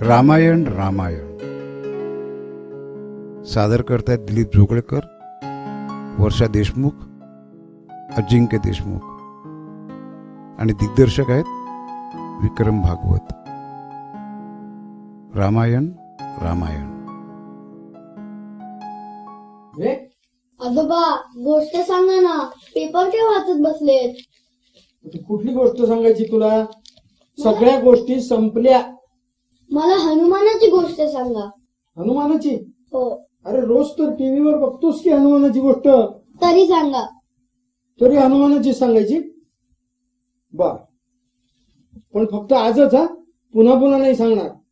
रामायण रामायण. सादर करतायत दिलीप जोगळेकर वर्षा देशमुख अजिंक्य देशमुख. आणि दिग्दर्शक आहेत विक्रम भागवत. रामायण रामायण. आजोबा गोष्ट सांगा ना. पेपर काय वाचत बसलेत? आता कुठली गोष्ट सांगायची तुला? सगळ्या गोष्टी संपल्या. मला हनुमानाची गोष्ट सांगा. हनुमानाची? हो. अरे रोज तर टीव्हीवर बघतोस की हनुमानाची गोष्ट? तरी सांगा. तरी हनुमानाची सांगायची? बर. पण फक्त आजच हा? पुन्हा पुन्हा नाही सांगणार.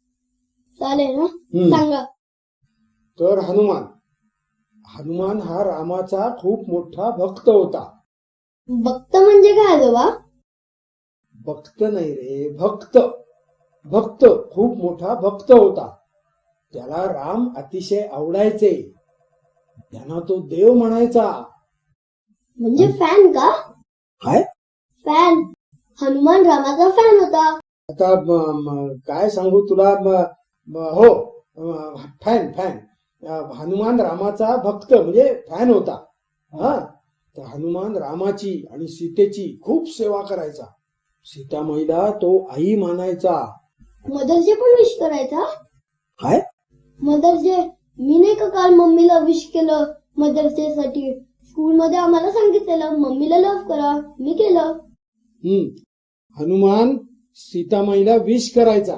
चालेल ना. सांगा. तर हनुमान. हनुमान हा रामाचा खूप मोठा भक्त होता. भक्त म्हणजे काय आजोबा? भक्त नाही रे भक्त. भक्त खूप मोठा भक्त होता. त्याला राम अतिशय आवडायचे. त्यांना तो देव म्हणायचा. म्हणजे फॅन का? काय? फॅन हनुमान रामाचा फॅन होता. आता म- म- काय सांगू तुला? म- हो फॅन फॅन हनुमान रामाचा भक्त म्हणजे फॅन होता. हा? तर हनुमान रामाची आणि सीतेची खूप सेवा करायचा. सीतामाईला तो आई मानायचा. मदरचे पण विश करायचा? काय? मदरचे मी नाही का काल मम्मीला विश केलं मदरचे साठी स्कूलमध्ये आम्हाला सांगितलेलं मम्मीला लव्ह करा. मी केलं. हम्म. हनुमान सीतामाईला विश करायचा.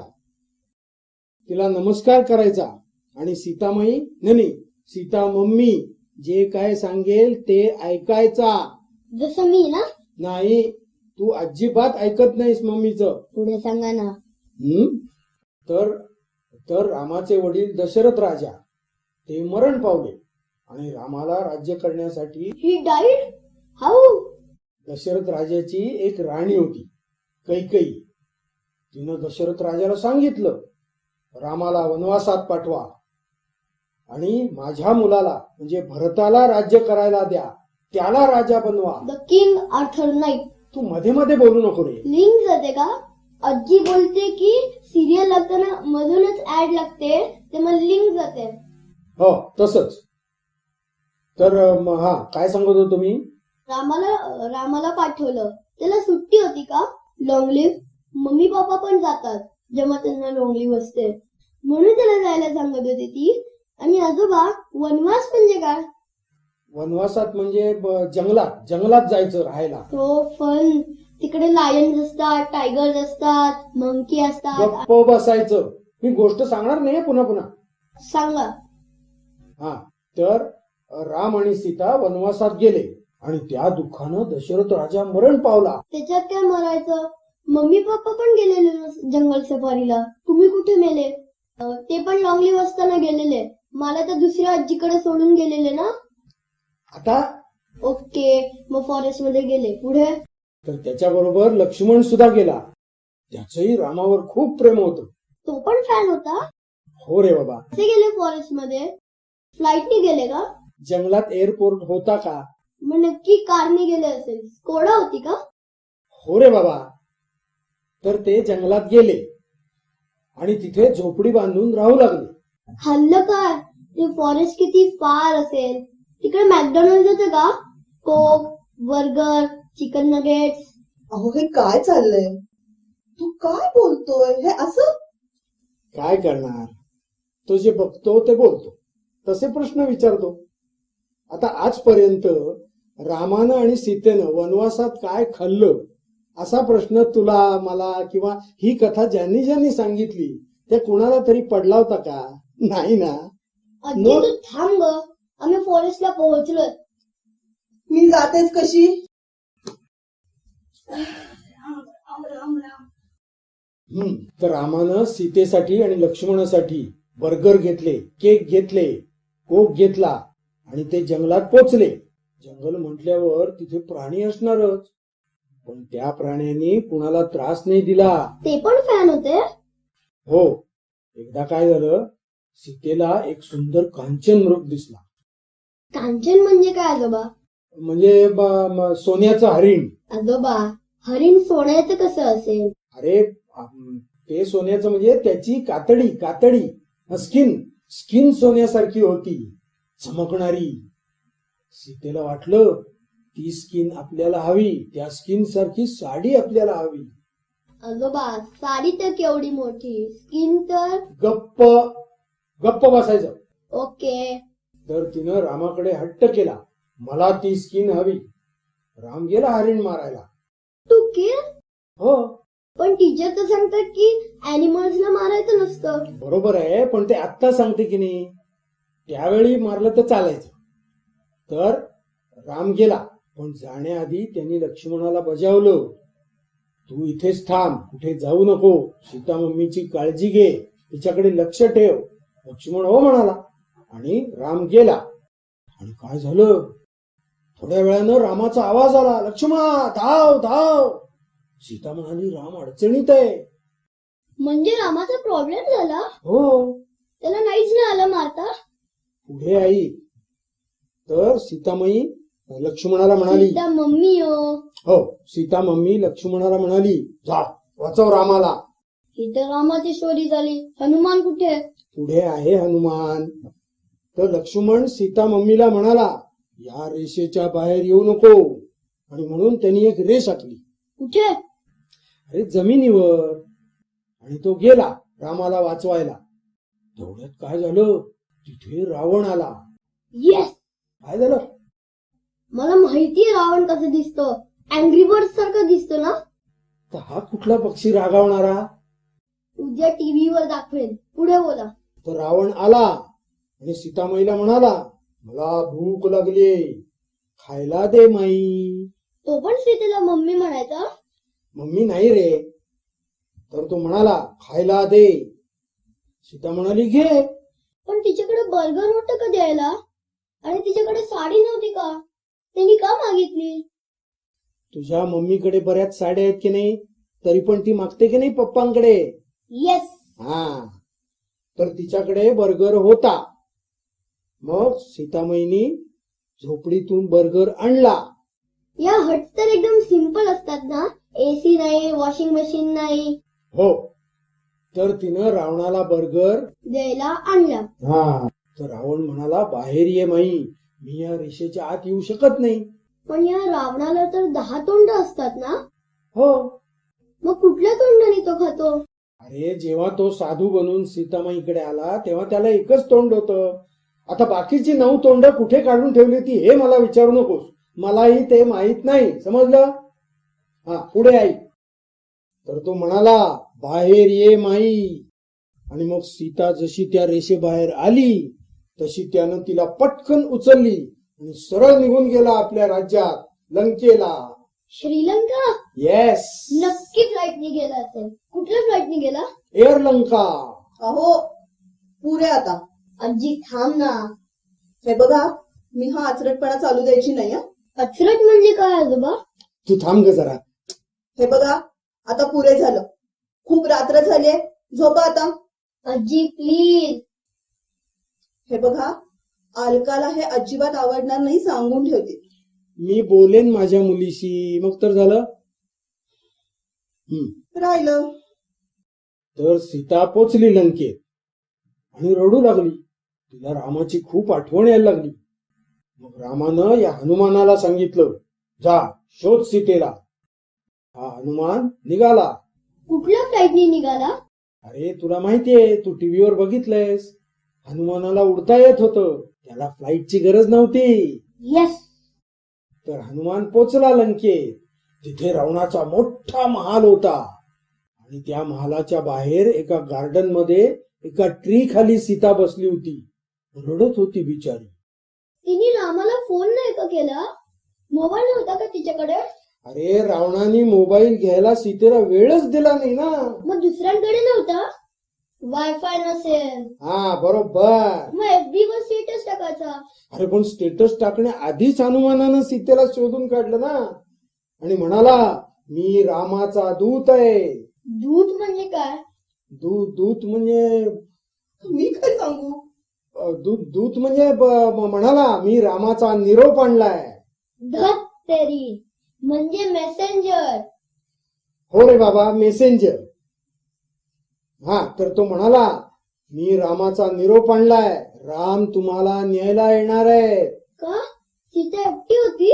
तिला नमस्कार करायचा. आणि सीतामाई नाही सीता मम्मी जे काय सांगेल ते ऐकायचा. जसं मी ना? नाही तू अजिबात ऐकत नाहीस मम्मीचं. पुढे सांगा ना. हम्म? तर तर रामाचे वडील दशरथ राजा ते मरण पावले. आणि रामाला राज्य करण्यासाठी ही डाईड हाऊ दशरथ राजाची एक राणी होती कैकई तिनं दशरथ राजाला सांगितलं रामाला वनवासात पाठवा. आणि माझ्या मुलाला म्हणजे भरताला राज्य करायला द्या. त्याला राजा बनवा. द किंग आर्थर नाईट तू मध्ये मध्ये बोलू नको रे. लिंक जाते का? आजी बोलते की सिरियल लागताना मधूनच ऍड लागते ते मग लिंक जाते. हो तसंच. तर हा काय सांगत होतो मी रामाला रामाला पाठवलं. त्याला सुट्टी होती का? लॉंग लिव्ह मम्मी पप्पा पण जातात. जेव्हा त्यांना लॉंग लिव्ह असते म्हणून त्याला जायला सांगत होती ती. आणि आजोबा वनवास म्हणजे काय? वनवासात म्हणजे ब- जंगलात जंगलात जायचं राहायला. तो फन तिकडे लायन्स असतात टायगर्स असतात मंकी असतात. गप्प बसायचं. मी गोष्ट सांगणार नाही पुन्हा पुन्हा. सांगा. हा तर राम आणि सीता वनवासात गेले. आणि त्या दुःखानं दशरथ राजा मरण पावला. त्याच्यात काय मरायचं? मम्मी पप्पा पण गेलेले जंगल सफारीला? तुम्ही कुठे मेले? ते पण लॉंग लिव्ह असताना गेलेले. मला तर दुसऱ्या आजीकडे सोडून गेलेले ना? आता? ओके मग फॉरेस्टमध्ये गेले. पुढे? तर त्याच्याबरोबर लक्ष्मण सुद्धा गेला. त्याचंही रामावर खूप प्रेम होतं. तो पण फॅन होता? हो रे बाबा. कसे गेले फॉरेस्टमध्ये? फ्लाईटने गेले का? जंगलात एअरपोर्ट होता का? मग नक्की कारने गेले असेल. स्कोडा होती का? हो रे बाबा. तर ते जंगलात गेले. आणि तिथे झोपडी बांधून राहू लागले. हल्लं काय? ते फॉरेस्ट किती फार असेल. तिकडे मॅकडॉनल्ड होते का? कोक बर्गर चिकन नगेट्स अहो हे काय चाललंय? तू काय बोलतोय? हे असं? काय करणार? तो जे बघतो ते बोलतो. तसे प्रश्न विचारतो. आता आजपर्यंत रामानं आणि सीतेनं वनवासात काय खाल्लं? असा प्रश्न तुला मला किंवा ही कथा ज्यांनी ज्यांनी सांगितली त्या कुणाला तरी पडला होता का? नाही ना? तू थांब ग. आम्ही फॉरेस्टला पोहोचलोय. मी जातेच कशी? हम्म. तर रामानं सीतेसाठी आणि लक्ष्मणासाठी बर्गर घेतले केक घेतले कोक घेतला आणि ते जंगलात पोचले. जंगल म्हटल्यावर तिथे प्राणी असणारच. पण त्या प्राण्यांनी कुणाला त्रास नाही दिला. ते पण फॅन होते? हो. एकदा काय झालं सीतेला एक सुंदर कांचन मृग दिसला. कांचन म्हणजे काय आजोबा? म्हणजे ब- म- सोन्याचं हरिण. आजोबा हरिण सोन्याचं कसं असेल? अरे अम, ते सोन्याचं म्हणजे त्याची कातडी कातडी स्किन स्किन सोन्यासारखी होती चमकणारी. सीतेला वाटलं ती स्किन आपल्याला हवी त्या स्किन सारखी साडी आपल्याला हवी. आजोबा साडी तर केवढी मोठी स्किन तर? गप्प गप्प बसायचं. ओके. तर तिनं रामाकडे हट्ट केला. मला ती स्किन हवी. राम गेला हरिण मारायला. तू के हो. पण टीचर तर सांगतात की अॅनिमल्सला मारायचं नसतं. बरोबर आहे पण ते आत्ता सांगते की नाही. त्यावेळी मारलं तर चालायचं. तर राम गेला. पण जाण्याआधी त्यांनी लक्ष्मणाला बजावलं. तू इथेच थांब कुठे जाऊ नको. सीता मम्मीची काळजी घे. तिच्याकडे लक्ष ठेव. लक्ष्मण हो म्हणाला आणि राम गेला. आणि काय झालं? थोड्या वेळानं रामाचा आवाज आला. लक्ष्मणा धाव धाव. सीता म्हणाली राम अडचणीत आहे. म्हणजे रामाचा प्रॉब्लेम झाला? हो. त्याला नाहीच ना आलं मारता? पुढे आई. तर सीतामाई लक्ष्मणाला म्हणाली सीता मम्मी हो. हो सीता मम्मी लक्ष्मणाला म्हणाली जा वाचव रामाला. इथं रामाची स्टोरी झाली. हनुमान कुठे? पुढे आहे हनुमान. तर लक्ष्मण सीता मम्मीला म्हणाला या रेषेच्या बाहेर येऊ नको. आणि म्हणून त्यांनी एक रेष आखली. कुठे? अरे जमिनीवर. आणि तो गेला रामाला वाचवायला. तेवढ्यात काय झालं? तिथे रावण आला. येस काय झालं? मला माहितीये रावण कसं दिसतो. अँग्री बर्ड सारखं दिसतो ना? तर हा कुठला पक्षी रागावणारा? उद्या टीव्हीवर दाखवेल पुढे बोला. तर रावण आला आणि सीतामाईला म्हणाला मला भूक लागली खायला दे माई. तो पण सीतेला मम्मी म्हणायचा? मम्मी नाही रे. तर तो म्हणाला खायला दे. सीता म्हणाली घे. पण तिच्याकडे बर्गर होतं का द्यायला? आणि तिच्याकडे साडी नव्हती का? त्यांनी का मागितली? तुझ्या मम्मीकडे बऱ्याच साड्या आहेत की नाही? तरी पण ती मागते की नाही पप्पांकडे? येस हा. तर तिच्याकडे बर्गर होता. मग सीतामाईनी झोपडीतून बर्गर आणला. या हट तर एकदम सिंपल असतात ना? एसी नाही वॉशिंग मशीन नाही. हो. तर तिनं रावणाला बर्गर द्यायला आणला. हा. तर रावण म्हणाला बाहेर ये माई. मी या रेषेच्या आत येऊ शकत नाही. पण या रावणाला तर दहा तोंड असतात ना? हो. मग कुठल्या तोंडाने तो खातो? अरे जेव्हा तो साधू बनून सीतामाईकडे आला तेव्हा त्याला एकच तोंड होतं. आता बाकीची नऊ तोंड कुठे काढून ठेवली होती हे मला विचारू नकोस. मलाही ते माहीत नाही समजलं? हा पुढे आई. तर तो म्हणाला बाहेर ये माई. आणि मग सीता जशी त्या रेषेबाहेर आली तशी त्यानं तिला पटकन उचलली आणि सरळ निघून गेला आपल्या राज्यात लंकेला. श्रीलंका? येस नक्की फ्लाईटने गेला असेल. कुठल्या फ्लाईटने गेला? एअर लंका अहो पुरे आता. आजी थांब ना. हे बघा मी हा आचरटपणा चालू द्यायची नाही हं. अचरट म्हणजे काय आजोबा? तू थांब ग जरा. हे बघा आता पुरे झालं. खूप रात्र झालीये झोपा आता. आजी प्लीज हे बघा अलकाला हे अजिबात आवडणार नाही सांगून ठेवते. मी बोलेन माझ्या मुलीशी मग तर झालं. हम्म. राहिलं. तर सीता पोचली लंकेत. आणि रडू लागली. तिला रामाची खूप आठवण यायला लागली. मग रामानं या हनुमानाला सांगितलं जा शोध सीतेला. हा हनुमान निघाला. कुठल्या फ्लाईटने निघाला? अरे तुला माहितीये तू टीव्हीवर बघितलंयस. हनुमानाला उडता येत होतं. त्याला फ्लाईटची गरज नव्हती. येस तर हनुमान पोचला लंकेत. तिथे रावणाचा मोठा महाल होता. आणि त्या महालाच्या बाहेर एका गार्डनमध्ये एका ट्री खाली सीता बसली होती. रडत होती बिचारी. तिने रामाला फोन नाही का केला? मोबाईल नव्हता का तिच्याकडे? अरे रावणाने मोबाईल घ्यायला सीतेला वेळच दिला नाही ना. मग दुसऱ्यांकडे नव्हता? वायफाय नसेल. हा बरोबर. मग एफबी वर स्टेटस टाकायचा. अरे पण स्टेटस टाकण्या आधीच हनुमानानं सीतेला शोधून काढलं ना. आणि म्हणाला मी रामाचा दूत आहे. दूध म्हणजे काय? दूत दूत म्हणजे मी काय सांगू? अ, दूत दूत म्हणजे ब- म- म्हणाला मी रामाचा निरोप आणलाय. धत तेरी म्हणजे मेसेंजर हो रे बाबा मेसेंजर हा तर तो म्हणाला मी रामाचा निरोप आणलाय. राम तुम्हाला न्यायला येणार आहे. का? सीता एकटी होती?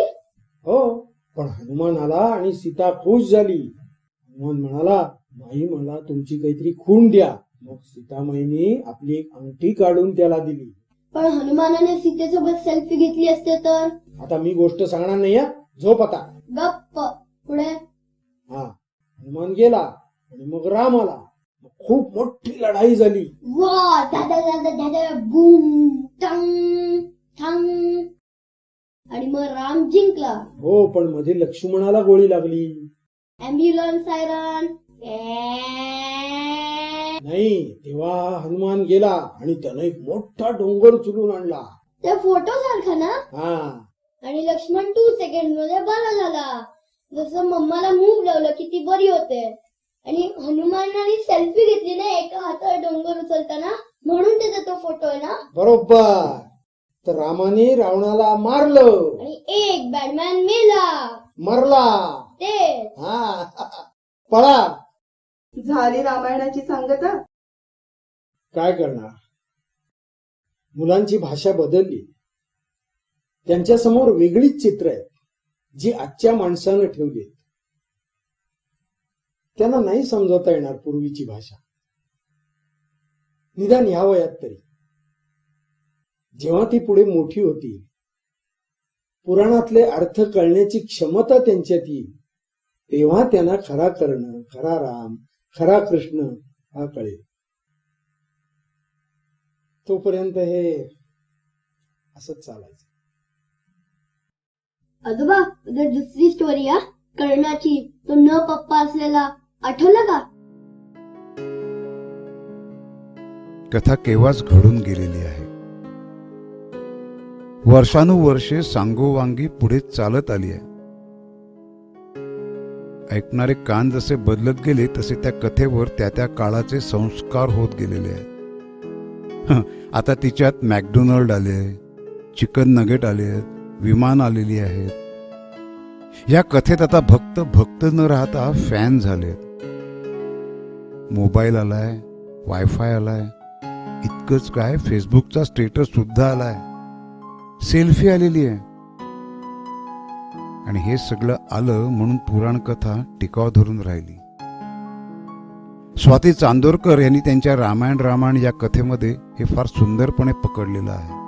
हो पण हनुमान आला आणि सीता खुश झाली. हनुमान म्हणाला बाई मला तुमची काहीतरी खूण द्या. मग सीतामाईनी आपली एक अंगठी काढून त्याला दिली. पण हनुमानाने सीतेसोबत सेल्फी घेतली असते तर? आता मी गोष्ट सांगणार नाही हा? झोप आता. गप्प. पुढे. हा. हनुमान गेला आणि मग राम आला. खूप मोठी लढाई झाली. वा बूम टंग ठंग. आणि मग राम जिंकला. हो पण मध्ये लक्ष्मणाला गोळी लागली. अँब्युलन्स सायरन नाही तेव्हा हनुमान गेला आणि त्यानं एक मोठा डोंगर चुलून आणला. त्या फोटो सारखा ना? हा. आणि लक्ष्मण टू सेकंडमध्ये बरा झाला. जसं मम्माला मूव लावलं की ती बरी होते. आणि हनुमानाने सेल्फी घेतली ना एका हातावर डोंगर उचलताना? म्हणून त्याचा तो फोटो आहे ना? बरोबर. तर रामाने रावणाला मारलं. आणि एक बॅटमॅन मेला. मरला. ते हा. पळा. झाली रामायणाची सांगता? काय करणार? मुलांची भाषा बदलली. त्यांच्यासमोर वेगळीच चित्र आहेत जी आजच्या माणसानं ठेवली आहेत. त्यांना नाही समजवता येणार पूर्वीची भाषा. निदान ह्या वयात तरी. जेव्हा ती पुढे मोठी होती पुराणातले अर्थ कळण्याची क्षमता त्यांच्यात येईल तेव्हा त्यांना खरा कर्ण खरा राम खरा कृष्ण हा कळेल. तोपर्यंत हे असंच चालायचं. आजोबा उद्या दुसरी स्टोरी या कर्णाची तो न पप्पा असलेला आठवलं का? कथा केव्हाच घडून गेलेली आहे. वर्षानुवर्षे सांगोवांगी पुढे चालत आली आहे. ऐकणारे कान जसे बदलत गेले तसे त्या कथेवर त्या त्या काळाचे संस्कार होत गेलेले आहेत. आता तिच्यात मॅकडोनल्ड आले चिकन नगेट आले विमान आलेली आहेत. या कथेत आता भक्त भक्त न राहता फॅन झालेत. मोबाईल आलाय वायफाय आलाय इतकंच काय? फेसबुकचा स्टेटस सुद्धा आलाय. सेल्फी आलेली आहे. आणि हे सगळं आलं म्हणून पुराण कथा टिकाव धरून राहिली. स्वाती चांदोरकर यांनी त्यांच्या रामायण रामायण या कथेमध्ये हे फार सुंदरपणे पकडलेलं आहे.